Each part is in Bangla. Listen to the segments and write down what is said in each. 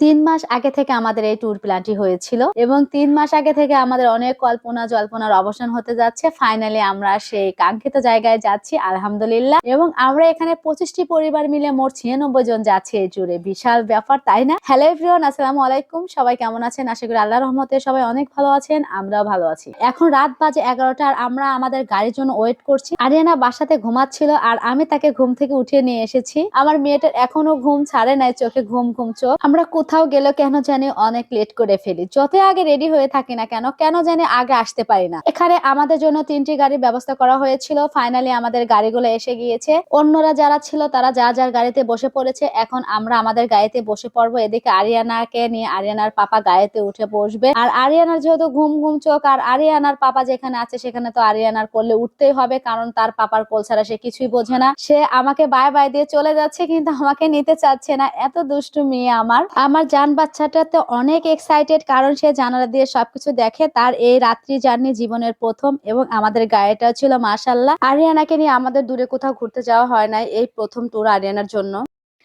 তিন মাস আগে থেকে আমাদের এই ট্যুর প্ল্যানটি হয়েছিল এবং তিন মাস আগে থেকে আমাদের অনেক কল্পনা জল্পনার অবসান হতে যাচ্ছে। ফাইনালি আমরা সেই কাঙ্ক্ষিত জায়গায় যাচ্ছি, আলহামদুলিল্লাহ। এবং আমরা এখানে পঁচিশটি পরিবার মিলে মোট ছিয়ানব্বই জন যাচ্ছি এই ট্যুরে বিশাল ব্যাপার, তাই না? হ্যালো এভরিওয়ান আসসালামু আলাইকুম। সবাই কেমন আছেন? আশা করি আল্লাহ রহমতে সবাই অনেক ভালো আছেন, আমরাও ভালো আছি। এখন রাত বাজে এগারোটা আর আমরা আমাদের গাড়ির জন্য ওয়েট করছি। আরিয়ানা বাসাতে ঘুমাচ্ছিল আর আমি তাকে ঘুম থেকে উঠিয়ে নিয়ে এসেছি। আমার মেয়েটার এখনও ঘুম ছাড়ে নাই, চোখে ঘুম ঘুম চোখ। আমরা কোথাও গেলে কেন জানি অনেক লেট করে ফেলি। যত আগে রেডি হয়ে থাকি না কেন কেন জানি আগে আসতে পারি না। এখানে আমাদের জন্য তিনটি গাড়ির ব্যবস্থা করা হয়েছিল। ফাইনালি আমাদের গাড়িগুলো এসে গিয়েছে। অন্যরা যারা ছিল তারা যা যার গাড়িতে বসে পড়েছে। এখন আমরা আমাদের গাড়িতে বসে পড়ব। এদিকে আরিয়ানাকে নিয়ে আরিয়ানার পাপা গাড়িতে উঠে বসবে। আর আরিয়ানার যেহেতু ঘুম ঘুম চোখ, আর আরিয়ানার পাপা যেখানে আছে সেখানে তো আরিয়ানার করলে উঠতেই হবে, কারণ তার পাপার কোল ছাড়া সে কিছুই বোঝে না। সে আমাকে বাই বাই দিয়ে চলে যাচ্ছে, কিন্তু আমাকে নিতে চাচ্ছে না। এত দুষ্টু মেয়ে আমার। আমার জান বাচ্চাটাতে অনেক এক্সাইটেড কারণ সে জানালা দিয়ে সবকিছু দেখে। তার এই রাত্রি জার্নি জীবনের প্রথম এবং আমাদের গাড়িটা ছিল মাশাল্লাহ আরিয়ানাকে নিয়ে আমাদের দূরে কোথাও ঘুরতে যাওয়া হয় নাই এই প্রথম ট্যুর আরিয়ানার জন্য।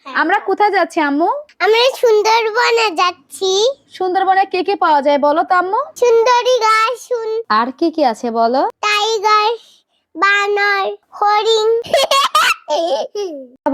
আমরা কোথায় যাচ্ছি আম্মু? আমরা সুন্দরবনে যাচ্ছি। সুন্দরবনে কি কি পাওয়া যায় বলো তো আম্মু? সুন্দরী গাছ আর কি কি আছে বলো? টাইগার বানর হরিণ।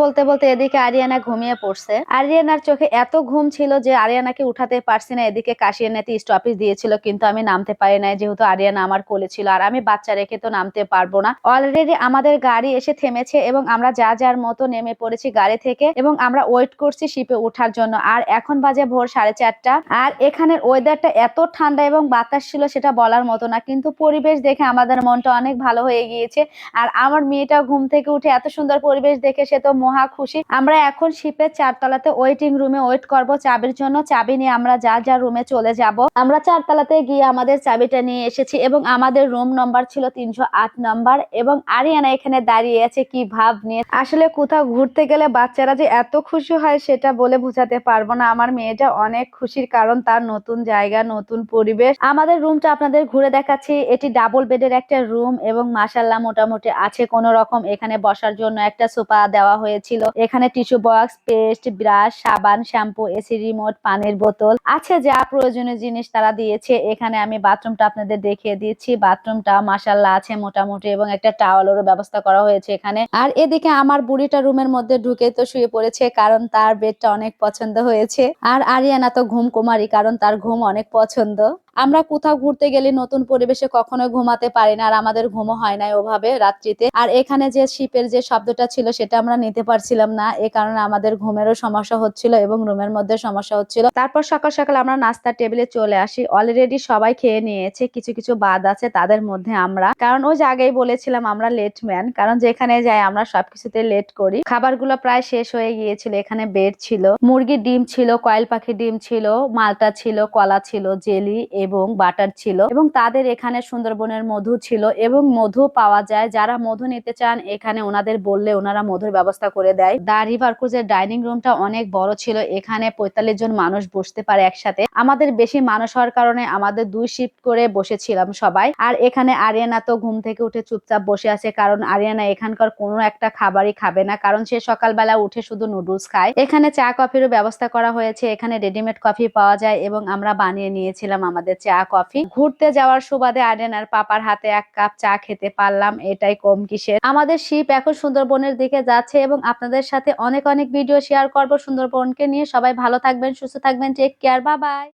বলতে বলতে এদিকে আরিয়ানা ঘুমিয়ে পড়ছে। আরিয়ানার চোখে এত ঘুম ছিল যে আরিয়ানাকে উঠাতে পারছি না। এদিকে কাশিয়ে নেতে স্টপেজ দিয়েছিল, কিন্তু আমি নামতে পারি নাই, যেহেতু আরিয়ানা আমার কোলে ছিল। আর আমি বাচ্চা রেখে তো নামতে পারব না। অলরেডি আমাদের গাড়ি এসে থেমেছে এবং আমরা যা যার মতো নেমে পড়েছি গাড়ি থেকে এবং আমরা ওয়েট করছি শিপে ওঠার জন্য। আর এখন বাজে ভোর সাড়ে চারটা। আর এখানের ওয়েদারটা এত ঠান্ডা এবং বাতাস ছিল সেটা বলার মতো না, কিন্তু পরিবেশ দেখে আমাদের মনটা অনেক ভালো হয়ে গিয়েছে। আর আমার মেয়েটা ঘুম থেকে উঠে এত সুন্দর পরিবেশ দেখে সে তো মহা খুশি। আমরা এখন শিপের চারতলাতে ওয়েটিং রুমে ওয়েট করব। চাবির জন্য চাবি নিয়ে আমরা যা যা রুমে চলে যাব। আমরা চারতলাতে গিয়ে আমাদের চাবিটা নিয়ে এসেছি এবং আমাদের রুম নম্বর ছিল তিনশো আট নম্বর এবং আরিয়ানা এখানে দাঁড়িয়ে আছে কি ভাব নিয়ে। আসলে কোথাও ঘুরতে গেলে বাচ্চারা যে এত খুশি হয় সেটা বলে বোঝাতে পারব না। আমার মেয়েটা অনেক খুশির কারণ তার নতুন জায়গা, নতুন পরিবেশ। আমাদের রুমটা আপনাদের ঘুরে দেখাচ্ছি। এটি ডাবল বেডের একটা রুম এবং মাসাল্লাহ মোটামুটি আছে কোন রকম এখানে বসার জন্য একটা সোফা দেওয়া হয়েছিল। এখানে টিস্যু বক্স, পেস্ট, ব্রাশ, সাবান, শ্যাম্পু, এসি রিমোট, পানির বোতল। আছে যা প্রয়োজনীয় জিনিস তারা দিয়েছে। এখানে আমি বাথরুমটা আপনাদের দেখিয়ে দিচ্ছি। বাথরুমটা মাসাল্লাহ আছে মোটামুটি এবং একটা টাওয়ালেরও ব্যবস্থা করা হয়েছে এখানে। আর এদিকে আমার বুড়িটা রুমের মধ্যে ঢুকে তো শুয়ে পড়েছে, কারণ তার বেডটা অনেক পছন্দ হয়েছে। আর আরিয়ানা তো ঘুম কুমারী, কারণ তার ঘুম অনেক পছন্দ। আমরা কোথাও ঘুরতে গেলে নতুন পরিবেশে কখনো ঘুমাতে পারি না আর আমাদের ঘুমও হয় না ওভাবে রাত্রিতে। আর এখানে যে শিপের যে শব্দটা ছিল সেটা আমরা নিতে পারছিলাম না, এ কারণে আমাদের ঘুমেরও সমস্যা হচ্ছিল এবং রুমের মধ্যে সমস্যা হচ্ছিল। তারপর সকাল সকাল আমরা নাস্তার টেবিলে চলে আসি। অলরেডি সবাই খেয়ে নিয়েছে, কিছু কিছু বাদ আছে তাদের মধ্যে আমরা। কারণ ওই যে আগেই বলেছিলাম আমরা লেট ম্যান কারণ যেখানে যাই আমরা সবকিছুতে লেট করি। খাবারগুলো প্রায় শেষ হয়ে গিয়েছিল, এখানে বেড ছিল, মুরগির ডিম ছিল, কয়েল পাখির ডিম ছিল, মালটা ছিল, কলা ছিল, জেলি এবং বাটার ছিল এবং তাদের এখানে সুন্দরবনের মধু ছিল এবং মধু পাওয়া যায়। যারা মধু নিতে চান, এখানে ওনাদের বললে ওনারা মধুর ব্যবস্থা করে দেয়। দা রিভার ক্রুজের ডাইনিং রুমটা অনেক বড় ছিল, এখানে পঁয়তাল্লিশ জন মানুষ বসতে পারে একসাথে। আমাদের বেশি মানুষ হওয়ার কারণে আমাদের দুই শিফট করে বসেছিলাম সবাই। আর এখানে আরিয়ানা তো ঘুম থেকে উঠে চুপচাপ বসে আছে, কারণ আরিয়ানা এখানকার কোনো একটা খাবারই খাবে না, কারণ সে সকালবেলা উঠে শুধু নুডলস খায়। এখানে চা কফিরও ব্যবস্থা করা হয়েছে, এখানে রেডিমেড কফি পাওয়া যায় এবং আমরা বানিয়ে নিয়েছিলাম আমাদের চা, কফি। ঘুরতে যাওয়ার সুবাদে আরিয়ানার পাপার হাতে এক কাপ চা খেতে পারলাম, এটাই কম কিসের। আমাদের শিপ এখন সুন্দরবনের দিকে যাচ্ছে এবং আপনাদের সাথে অনেক অনেক ভিডিও শেয়ার করব সুন্দরবনকে নিয়ে। সবাই ভালো থাকবেন, সুস্থ থাকবেন টেক কেয়ার বা বাই